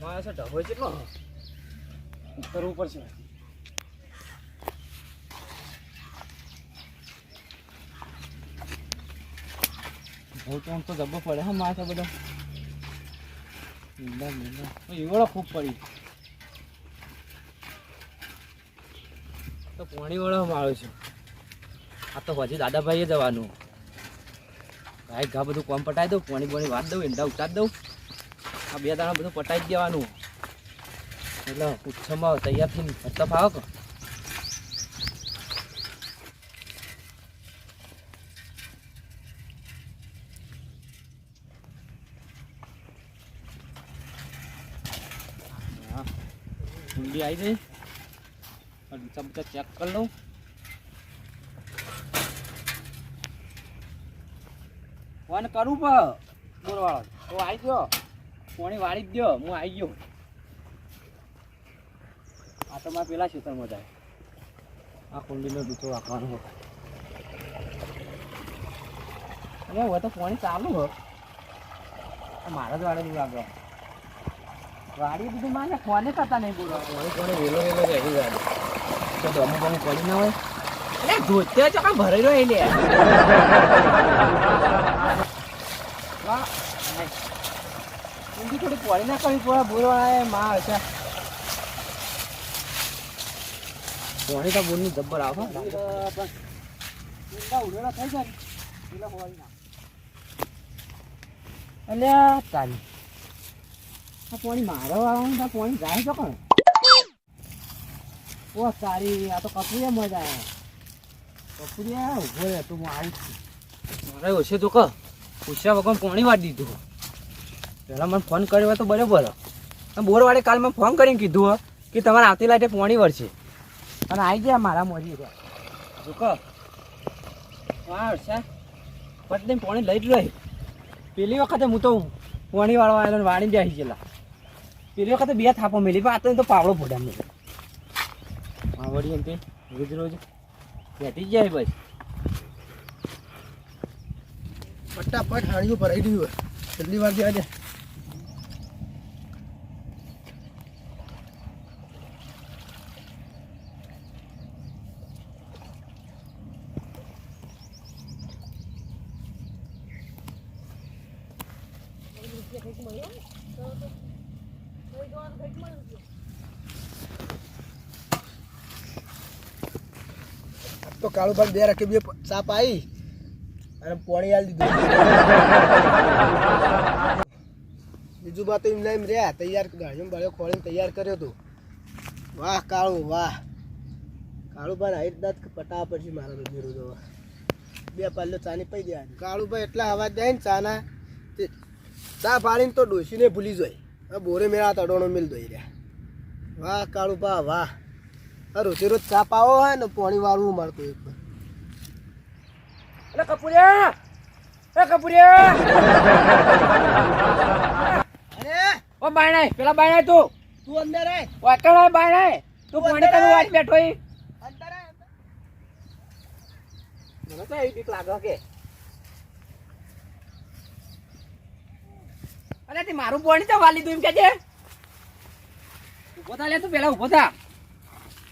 મારે છે ઢબો કેટલો કરવું પડશે બહુ તો જબ્બો પડે હા માથે બધો. મીંડા મીંડા ઈવડો ખૂબ પડી. તો પોણી વળો માળો છું. આ તો હજી દાદાભાઈએ જવાનું. ભાઈ, ઘા બધું કોમ પટાવી દઉં, પાણી પોણી વાત દઉં, ઈંડા ઉતાર દઉં. આ બે દાણા બધું પટાવી દેવાનું. એટલે ઉચ્છમાં તૈયાર થઈને ફરતા ફાવો કે? કુંડી આવી ગઈ બચા બચા ચેક કરી લઉં. ફોન કરું પણ બોરવાળો તો આવી ગયો. કોણી વાળી જ દો હું આવી ગયો. આ તો મારા પેલા ખેતરમાં જાય. આ કુંડીનો દૂધો રાખવાનો અરે હવે તો પોણી ચાલુ હો. મારા જ વાળે દૂર આગળ વાડી બધું માને કોને કરતા નહીં બોલો. કોને પોણી વેલો વેલો રહી ગાડી. તો તો અમુક અમુક પડી ના હોય. એટલે ધોતે તો કાં ભરાઈ રહ્યો એટલે ઊંધી થોડી પડી ના કરવી પડે બોલવાળા માં હશે. પોણી તો બોલની જબ્બર આવે. અલ્યા તારી. આ પોણી મારો આવવાનું તો પોણી જાય તો કોણ? ઓ સારી, આ તો કપડીએ મજા આવે. કપૂરિયા ઊભો રહે, તું હું આવું મારે ઓછે તો ક પૂછ્યા વગર પોણી વાળી દીધું. પહેલાં મને ફોન કર્યો તો બરાબર. બોરવાડે કાલ મેં ફોન કરીને કીધું હો કે તમારે આવતી લાઈટે પોણી વળશે. અને આવી ગયા મારા મોજી રહ્યા જો કહ હા હર્ષા પટલે પોણી લઈ જ રહી. પેલી વખતે હું તો પોણી વાળવા આવેલો વાણી જાય ગયેલા. પેલી વખતે બે થાપો મેલી પણ આ તો એ તો પાવડો ફોડા મેં હા વળી એમ તે રોજ રોજ. બેઠી જ જાય બસ. ફટાફટ હાડીઓ ભરાઈ ગયું હોય. જલ્દી વાર આજે તો કાળુ ભાઈ બે રાખી બે સાપ આવી અને પોણી આલી દીધું. બીજું બા તો એમને એમ રહ્યા, તૈયાર ગાડીઓ બાળ્યો ખોળીને તૈયાર કર્યો હતો. વાહ, કાળુ, વાહ. કાળુભાઈ રીતના જ પટાવા પડશે મારા તો જીરું બે પાલ્યો ચાની પઈ ગયા કાળુભાઈ એટલા અવાજ જાય ને ચાના ચા પાડીને તો ડોસીને ભૂલી જાય. બોરે મેળા તડોણો મિલ દઈ રહ્યા. વાહ કાળુભા વાહ. રોજે રોજ ચા પાવો હોય ને પાણી વાળવું મારતું એક અરે કપૂરિયા! એ કપૂરિયા! અરે! ઓ બાયણાય પેલા બાયણાય તું. તું અંદર આય. બાયણાય તું પાણી તમે વાટ બેઠો અંદર આય અંદર. મને તો એવી બીક લાગે કે અરે તે મારું પાણી તો વાલી તું એમ કે છે. ઊભો થા લે તું પેલા ઊભો થા.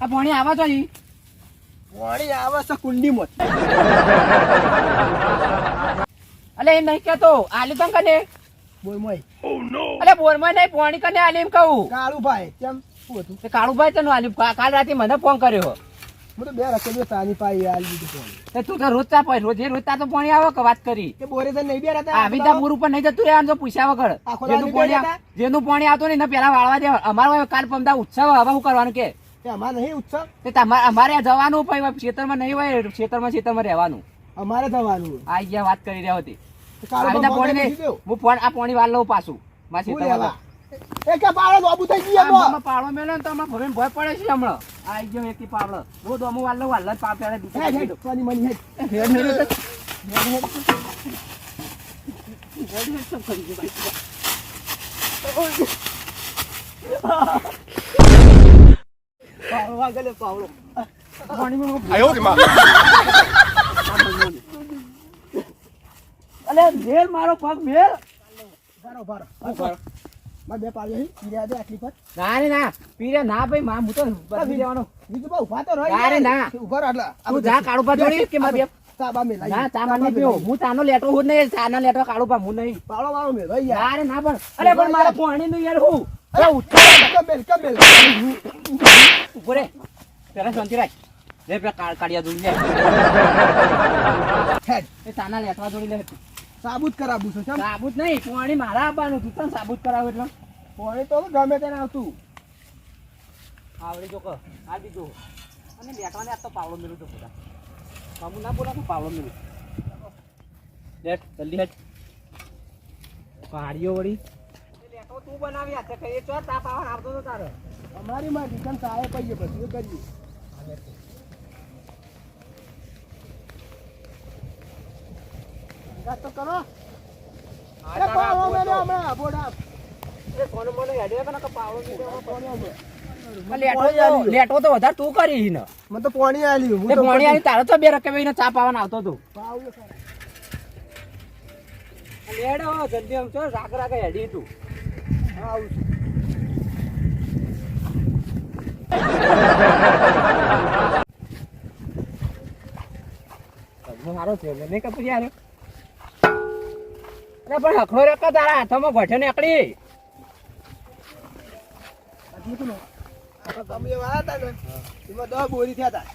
આ પાણી આવા તો અહીં. પાણી આવા છે કુંડીમાં. અલે એ નહીં કેતો આલી તમ કને? બોલ મોય અલે બોરમાં નહીં પાણી કને આલી એમ કહું. કાળુભાઈ કેમ? શું હતું? કાળુભાઈ તને આલી. કાલ રાતે મને ફોન કર્યો. હું તો બે રસ્તે જો ચાની પાઈ આલી દીધું પાણી. તે તું તો રોજ ચા પાય રોજે રોજ તો પાણી આવે કે વાત કરી? કે બોરે તો નહીં બે આવી તા બોર ઉપર નહીં જતું રહેવાનું તો પૂછ્યા વગર. જેનું પાણી જેનું પાણી આવતું નહીં પેલા વાળવા દે. અમારો કાલ પમદા ઉત્સવ હવે શું કરવાનું કે? અમારે નહીં ઉત્સવ? તે તમારે અમારે જવાનું પણ ખેતરમાં નહીં હોય ખેતરમાં ખેતરમાં રહેવાનું. અમારે થવાનું આ ગયા વાત કરી રહ્યા હતી. હું ફોન આ પાણી વાળ લઉં પાછું. મારા ખેતરમાં લેવા? એ કે બાળક બાબુ થઈ ગઈ એમ. આમાં પાવડો મેલો ને તો અમાર ભવેન ભય પડે છે હમણાં. આ ગયો એકી પાવડો. હું દોમું વાળ લઉં વાળ જ પાવ પેલા હેડ, હેડ, સોની મની હે પાવડો વાગે લે પાવડો અલે મેલ મારો પગ મેલ. ભારો ભારો. મારે બે પાવડો હી પીર્યા દે આટલી પર. ના રે ના. પીરે ના ભાઈ માં હું તો બદલી દેવાનો બીજું બા ઊભા તો રહો ના ના. ઊભા આટલા તું જા કાળું પા જોડી કે મારે બે? ચા બા ના ચા ચા માર બા નહીં. હું ચાનો લેટો હું નહીં ચાનો લેટો કાળું પા હું નહીં. વાળો મેલાઈ યાર. ના પણ અરે પણ મારે પાણી નું યાર હું. અરે ઉઠો, કમેલ, કમેલ. ઊભો રે. પેલા શાંતિ રાખ. લે પેલા કાળ કાળિયા જોડી લે. હેડ. એ ચાના લેટવા જોડી લે. સાબુત કરાવું છું. સાબુત નહીં પાણી મારા આપવાનું તું તને સાબુત કરાવું એટલે. પાણી તો ગમે તેને આવતું. આવડી જો આ દીધું અને લેટવાને આ તો પાવડો મેલું તો બધા. મામું ના બોલા તો પાવડો મેળું લેટ જલ્દી હેટ પહાડીઓ વળી. તું બનાવી હાથે કઈ ચો તાપ આવવાનો આવતો તો તારે. અમારી માં રિટર્ન સાહેબ કહીએ પછી કરીએ. અંગાત તો કરો. અરે પાવો મેલો હમણાં બોડા. કોને મને હેડે કે પાવડો મેલ્યો. પાણી આલ્યું. લેટો તો લેટો તો વધારે તું કરી ને મને તો પાણી આલ્યું. હું તો પાણી આલી તારે તો બે રકે ને ચા પાવાનો આવતો તો. લેડો જલ્દી આમ છો રાગ રાગ હેડી તું. આવું છું. સારો છે નહીં કપી યાર. અરે પણ હખલો રે કે તારા હાથમાં ગોઠે નીકળી. તો બોરી થયા હતા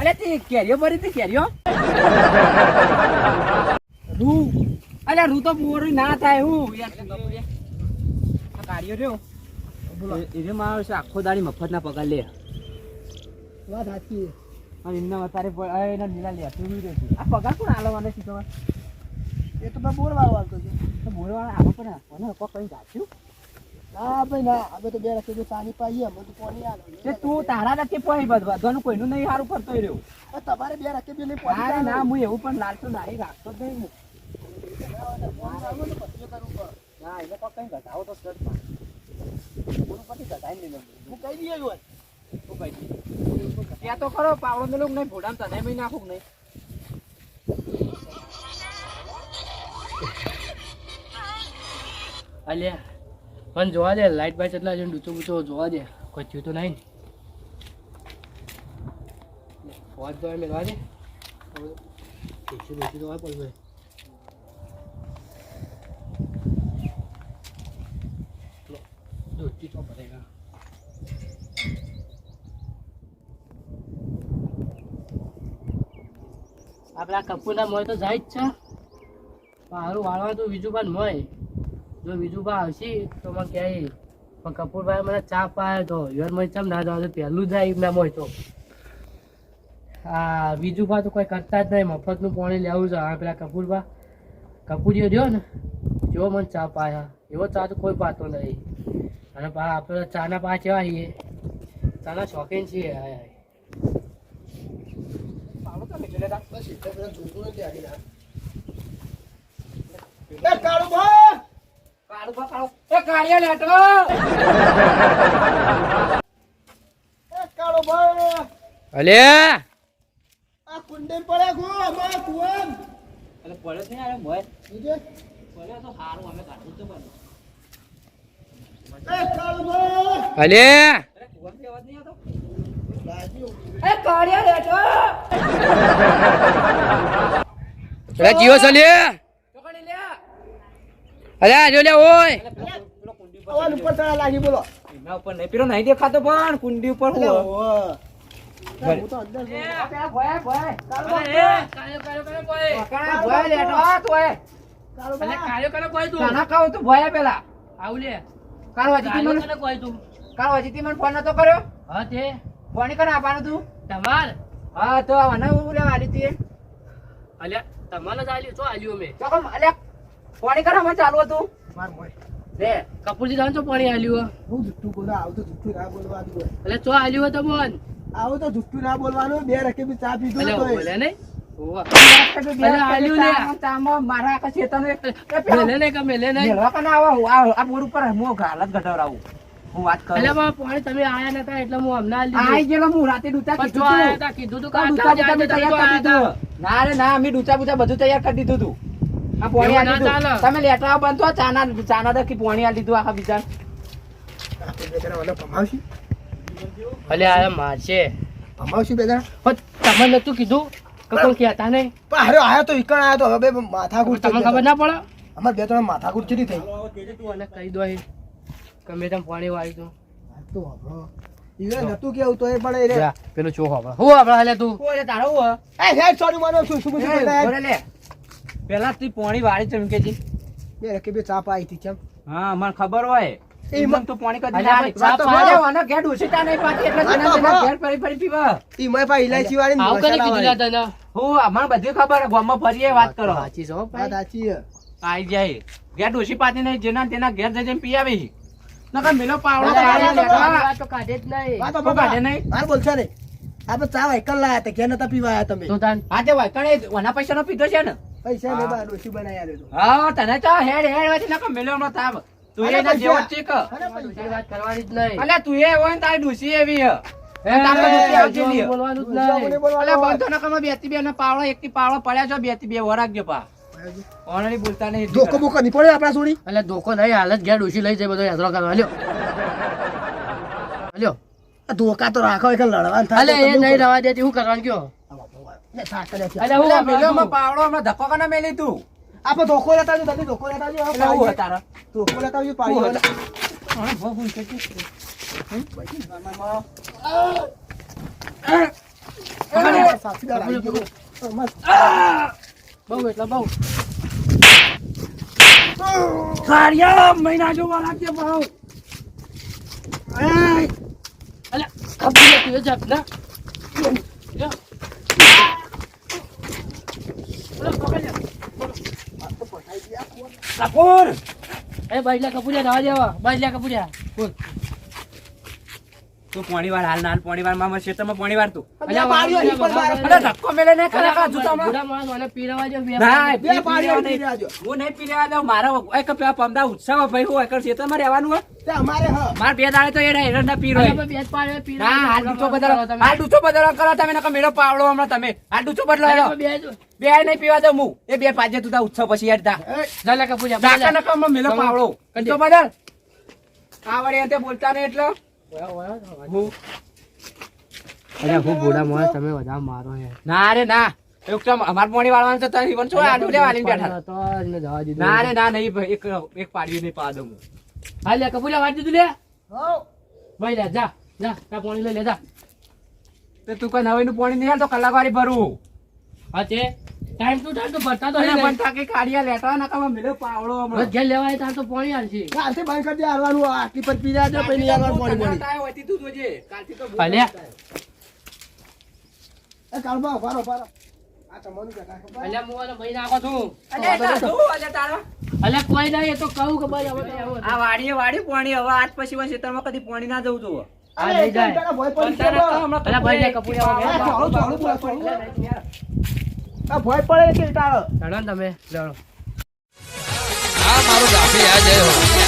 અરે તે કેરીઓ ભરી કેરીઓ. રૂ. અરે રૂ તો બોરી ના થાય હું. આ કાઢ્યો રહ્યો. એને મારો છે આખો દાડી મફત ના પગાર લે. વાત સાચી એમના વધારે એના લીલા લે તું. આ પગાર કોણ આલવાને છે તમારે એ તો મેં બોર વાળો આવતો છે તો બોલવાના પણ કોને કોઈ કઈ ગાચ્યું ના ભાઈ ના હવે તો બે રસ્તે પાણી પાઈએ અમે તો પાણી આવે તે તું તારા નથી પોઈ બધવાનું કોઈનું નહીં સારું કરતો રહ્યો તમારે બે રસ્તે બી નહીં પાણી ના. હું એવું પણ લાલતો નહીં રાખતો જ નહીં હું. પાણી ને પછી એને કોઈ કઈ ઘટાવો તો સર પૂરું પતી ઘટાય નહીં. હું કહી દઈએ હોય. શું કહી દઈએ ત્યાં તો ખરો પાવડો મેલું નહીં ભોડામ તને બી નાખું નહીં અલ્યા પણ જોવા દે લાઈટ બાઈટ એટલા છે ડૂચો બૂચો જોવા દે. કોઈ થયું તો નહીં ને. ફોજ તો મેળવા દે. બેસી બેસી તો હોય પણ દોસ્તી તો ભરેગા આપણા કપૂરના મોય તો જાય જ છે. મારું વાળવા તો પણ મોય. જો વિજુભાઈ આવશે, તો મને કહે, પણ કપૂરભાઈ મને ચા પાયો તો યાર મને ચમ ના જવા પહેલું જાય મેં હોય તો. હા વિજુભાઈ તો કોઈ કરતા જ નહીં, મફતનું પાણી લેવું છે. હા પેલા કપૂરભા કપૂરીઓ રહ્યો ને જેવો મને ચા પાયા એવો ચા તો કોઈ પાતો નહીં. અને આપણે ચાના પા કેવા છીએ? ચાના શોખીન છીએ, હાય હાય પાવડો તો મેલ્યો લે. બસ એટલે બધા જોતું નથી આગળ આ. એ કાળુભા! કાળું બા કાળું. એ કાળિયા લેટો એ કાળુભા! અલે આ કુંડીમાં પડ્યા ગો, અમારા કુવામ. અલે પડે છે યાર મોય બીજે? પડે તો સારું અમે કાઢું તો બને એ કાળુભા! અલે અરે કુવાથી અવાજ નહીં આવતો એ કાળિયા લેટો અરે જીવો છે લે ચોકડી લે અરે આજો લે ઓય. પેલો ઉપર ચડા લાગી બોલો. એના ઉપર નહીં પેલો નહીં દેખાતો પણ કુંડી ઉપર હું હું તો અંદર. ભોય ભોય. ભોય લેટો ખાવ તું ભોય પેલા. આવ લે. કાલ વાજી મને કોઈ તું? કાલ વાજી મને ફોન નતો કર્યો? હા તે. ફોન કર આપવાનું તું. તમાર? હા તો હું લેવા આલી તી. અલ્યા તમારે જ આલ્યું છો આલ્યું મેં. તો કોમ અલ્યા ફોન કરા માં ચાલુ હતું? માર મોય. લે કપૂરજી જાણ છો પાણી આલ્યું હું? જુઠ્ઠું બોલું, આવું તો જુઠ્ઠું ના બોલવાનું. એટલે ચો આલ્યું તો બોલ આવું તો જુઠ્ઠું ના બોલવાનું બે રકે બી ચા પીધું તો બોલે નહીં? પણ પણ. ના રે ના અમે ડૂચા બુચા બધું તૈયાર કરી દીધું તું. પોણી આલી દીધું. તમે લેટરા બનતો ચાના ચાના દકી પોણી આલી દીધું આખા બીજા. અલે આ મારશે. ભમાવશું બે જણા? પણ નતું કીધું કે કોઈ કહેતા નહીં? પણ હાર્યો આયો તો વિકણ આયો તો. હવે માથા માથાકૂટ તમને ખબર ના પડે? અમાર બે ત્રણ માથાકૂટ ચડી થઈ. તું અને કહી દો એ. કે મેં તને પાણી વાળી તું તો હભળો. ઈવડે નતું કેવું તો એ પણ એ પેલું હું આપડે હાલે તું? ઓરે તારો હું એ હેડ સોરી માનો છું. શું ઓરે લે. પેલા તું પોણી વાળી ચમકેજી બે રકે બે ચા પાઈ હતી કેમ? હા મને ખબર હોય. એમ તો પોણી અલ્યા, દીધા. ચા પાડે. ભલે, આને ઘેર નહીં પાછી એટલે વાત તો તેના તેના ભલે. ઘેર ફરી ફરી પીવા. ઈ પા ઇલાયચી વાળી ને કરી કીધું તને હું બધી ખબર ગામમાં ફરીએ વાત કરો. સાચી છો વાત સાચી. આઈ જાય. ઘેર ડોસી પાતી નહીં જેના તેના ઘેર જઈને પી આવી. નકર મેલો પાવડો તો કાઢે જ નહીં. વાત તો કાઢે નહીં? હાલ બોલશે નહીં. આપણે ચા વાયકલ લાયા હતા ઘેર નતા પીવા આયા તમે. તું તાન હા તે વાયકણે ઓના પૈસાનો પીધો છે ને. પૈસા ને બા ડોશી બનાવી આલ્યો તો. હા તને તો હેડ હેડ વાથી નકર મેલો નો તાવ તું અરે એના જેવો જ અરે વાત કરવાની જ નહીં. અલ્યા તું એ હોય ને તારી ડોસી એવી હે. એ, ને ધોકો બોકો નહીં હાલ જ ઘેર ડોશી લઈ જાય બધો યાત્રા કરવા. લ્યો. લ્યો. ધોકા તો રાખો એક લડવાનું અલે એ નહીં રવા દેતી હું કરવાનું કયો? બહુ એટલે બહુ. કાર્ય મહિના જોવા લાગશે ભાવ! અલે ખબર નથી એ ના લ્યો. અલે, પકડ લ્યો. કપૂર એ બાજલા કપૂરિયા રવા દેવા. બાજલા કપૂરિયા. બોલ. તું પોણી વાર હાલ નાલ હાલ પોણી વાર મામા ખેતરમાં પોણી વાર તું અલ્યા ધક્કો મેલે ને ખરા કા જૂતા માં મને પીરવા જો બે ના, બે પાડીઓ નહીં રાજો હું નહીં પીરવા દઉં મારો એક પેલા પમદા ઉત્સવ ભાઈ હું એકર ખેતરમાં રહેવાનું હે તે અમારે હ. માર બે દાડે તો એ એરંડા ના પીરો હે બે પાડે, પીરવા ના હાલ દો, બદલો હાલ ડૂચો બદલો કરો તમે નકો મેળો પાવડો હમણાં તમે. હાલ ડૂચો બદલો બે જ- બે નહીં પીવા દઉં હું. એ બે પાજે તું તા ઉત્સવ પછી યાર તા જલે કે પૂજા મેલો તમે- પાવડો. તો બદલ આવડે અંતે બોલતા નહીં એટલે. હું અરે હું બુઢા માણસ તમે બધા મારો યાર ના રે ના. એક અમાર પોણી વાળવાનું તો તારી પણ શું આડું બેઠા? તો જ જવા દીધું. ના રે ના નહીં ભાઈ, એક એક પાડ્યું નહીં પા દઉં. હું. હા લે વાંચી દીધું લે. હો ભાઈ લે જા જા તા પાણી લઈ લે જા. તો તું કોઈ નવાઈનું પાણી નહીં તો કલાક વાળી ભરું. હા તે ટાઈમ ટુ ટાઈમ તો ભરતા તો અરે પણ તાકે કાઢિયા લેટા નકામાં મેલો પાવડો હમણાં. જે લેવાય તાર તો પાણી આલશે કાલથી બંધ કરી દે હારવાનું. આ આટલી પર પી રહ્યા પછી નહીં હારવાનું પાણી પાણી. તારે હોયથી તું જોજે. કાલથી તો ભલે એ કાળબા, ઊભા ફારો ઊભા રહો. આ તમારું કાકા, ખબર? અલ્યા હું આને ભાઈ નાખો છું અલ્યા તાર શું? અલ્યા તારા? અલ્યા કોઈ નહીં એ તો કહું કે ભાઈ હવે નહીં આવું. આ વાડીએ વાડી પાણી હવે આજ પછી હવે કદી પાણી ના જવું તું આ ભોંય પડી છે તારો ચડો તમે લેવડો આ મારું ગાફી આ જય. હો